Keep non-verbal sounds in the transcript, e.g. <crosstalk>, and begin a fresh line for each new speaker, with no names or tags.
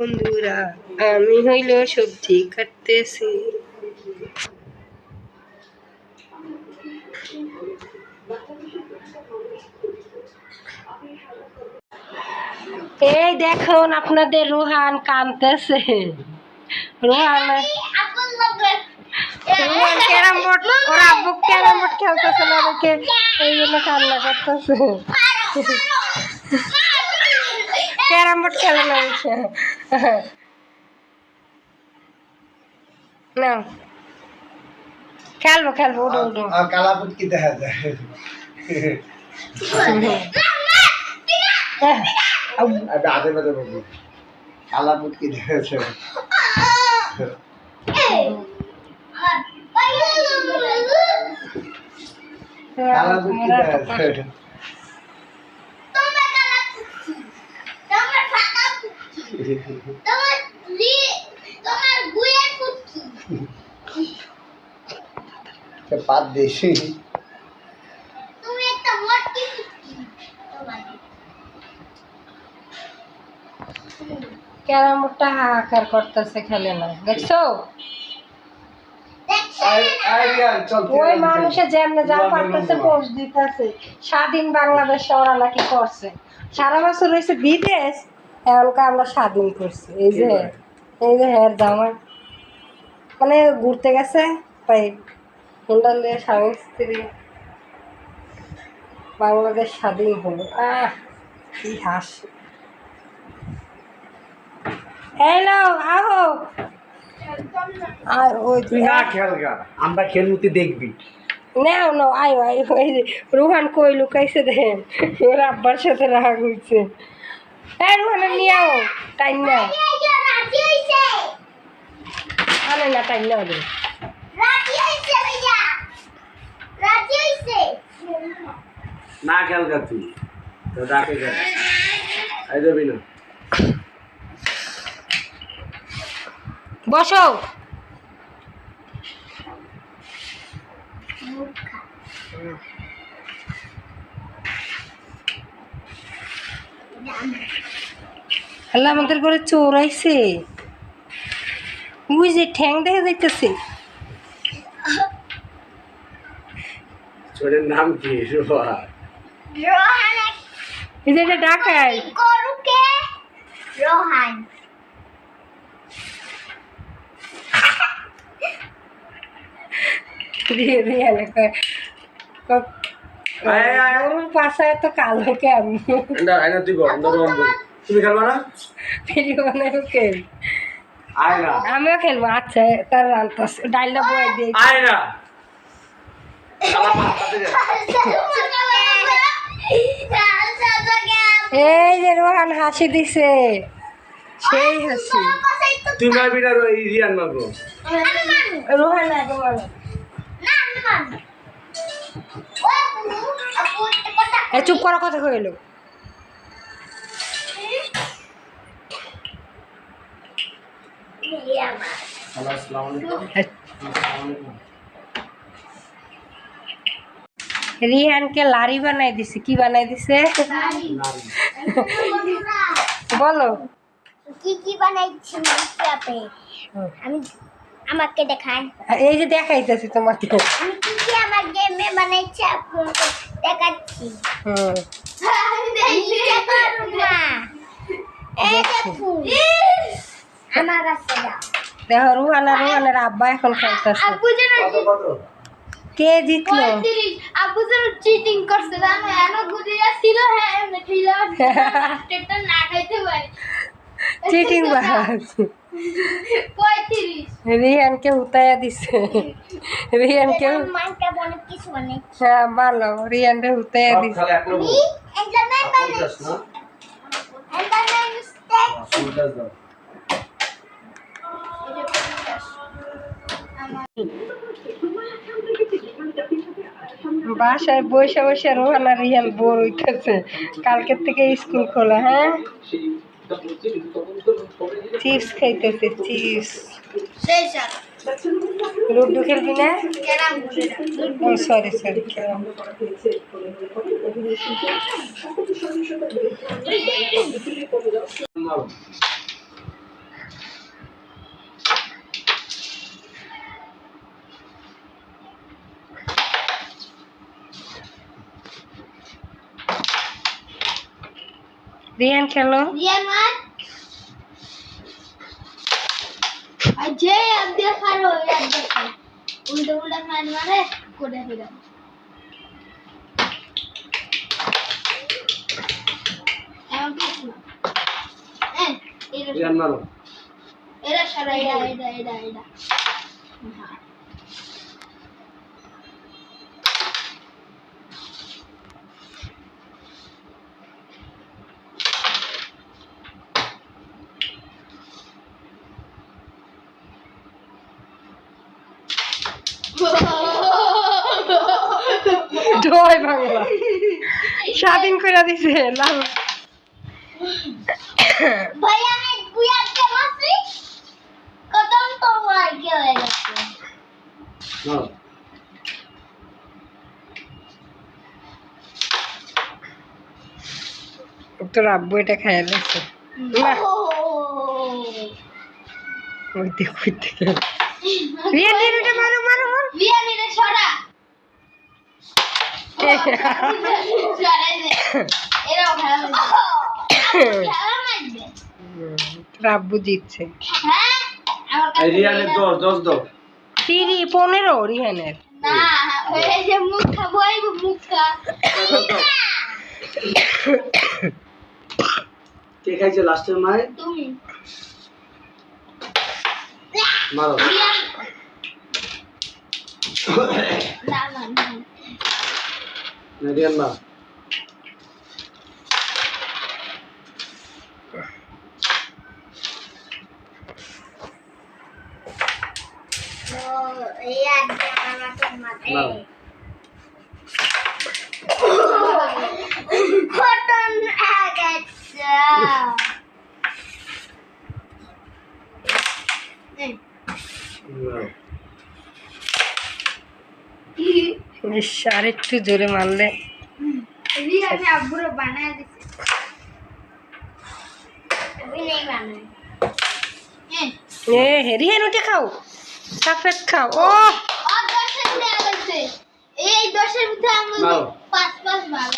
বন্ধুরা, আমি হইল সবজি কাটতেছি। এই দেখুন, আপনাদের রোহান কানতেছে। রোহান রোহান ক্যারাম বোর্ড, ওর আব্বু ক্যারাম বোর্ড খেলতেছে না দেখে এই জন্য কান্না করতেছে। ক্যারাম বোর্ড খেলে না না খেলব খেলব উঠো উঠো।
আর কালাপুট কি দেখা যায়।
হ্যাঁ,
আমি আধে বলব কালাপুট কি দেখা যায়। কালাপুট কি দেখা যায়। পাত দিয়েছি
ক্যারাম বোর্ডটা হাহাকার করতেছে খেলে না। দেখছ? ওই মানুষে যেমনে যা পারতেছে পোস্ট দিতেছে। স্বাধীন বাংলাদেশ ওরা নাকি করছে। সারা বছর হয়েছে বিদেশ এমনকা আমরা স্বাধীন করছি। এই যে এই যে হ্যার জামাই। মানে ঘুরতে গেছে তাই হুন্ডালে স্বামী স্ত্রী বাংলাদেশ স্বাধীন হলো। আহ কি হাস। হ্যালো আহো। আর ওই
তুই না আমরা খেলমুতি দেখবি।
নাও নাও আয়ো আয়ো রোহান কই লুকাইছে দেখেন ওর আব্বার সাথে রাগ হইছে। হ্যাঁ রোহানের নিয়ে আও টাইম নাও আনে না টাইম নাও রে
না খেল গা তুই। তো ডাকে গা আই যাবি না।
বসো। আল্লাহ আমাদের ঘরে চোর আইছে। ওই যে ঠ্যাং দেখা যাইতেছে।
ছোটের নাম কি? রোহা
এই যে এটা ডাকাই
রোহান।
পাশায় তো কালো কেন?
না আয়না তুই বন্ধ তুমি খেলবা না?
ভিডিও বানাবো কে?
আয় না।
আমিও খেলব আচ্ছা তার রান্তাস ডাইলটা বয়ে দিয়ে
আয় না। শালা পাতাতে যা।
এই যে রোহান হাসি দিছে। সেই হাসি।
তুই মারবি না এই রিয়ান মারবো।
রোহান আগে বলো এ চুপ করার কথা কইলো রিহানকে লারি বানাই দিছে কি বানাই দিছে? বলো।
কি কি বানাইছি আমি আমাকে দেখান।
এই যে দেখাইতেছি তোমাকে।
আমি কি কি আমার গেমে বানাইছি আপনাকে দেখুন আমার কাছে
দেখো রুহান রুহানের আব্বা এখন
কত
কে জিতলো
আব্বু যেন চিটিং করছে জানো এনো গুদিয়া ছিল হ্যাঁ এমনি না খাইতে পারে
চিটিং বাস। রিহানকে উতায়া দিছে।
কিছু বানাইছি
হ্যাঁ ভালো। রিহানকে উতায়া
সব
দিছে।
পঞ্চাশ দাও।
বাসায় বসে বসে রোহান আর রিহান বোর হইতেছে। কালকের থেকে স্কুল খোলা হ্যাঁ? Chiefs cake of
the Chiefs.
Ludo khelti na?
Karam.
Oh sorry sorry karam. Rian
khelo? Rian what? মার আর দিয়ে আব্দুল ওই ওই দিয়ে খারো। উল্টো উল্টা মার মারে করে এমন কিছু না এরা
এরা মারো।
এরা সারা এটা এটা এটা এটা হ্যাঁ
জয় বাংলা স্বাধীন করে দিছে লাল
ভাই আমি দুই আজকে মাসি কদম তো মার কে হয়ে গেছে
তোর আব্বু এটা খাইয়া লাগছে না। ওই দেখ ওই দিকে রিয়ান রিয়ান এটা মারো মারো মারো
বিয়া নিলে ছড়া
আব্বু <coughs> জিতছে
হ্যাঁ?
রিয়ানের দশ দশ
তিরি পনেরো রিহানের।
কে খাইছে লাস্টের মায়?
তুমি।
মারো।
বিয়া না না না
না, রিয়ান মার।
তো এই আজকে আমাকে মারে
মারো
কটন আগেছে
আর একটু জোরে মারলে।
রিয়ানে আব্বুরে বানায় দিছে। আমি নেই বানাই
এ। হে রিহান উঠে খাও। সাফেদ খাও। ও!
এই দশের মধ্যে আমি পাঁচ পাঁচ ভাগ।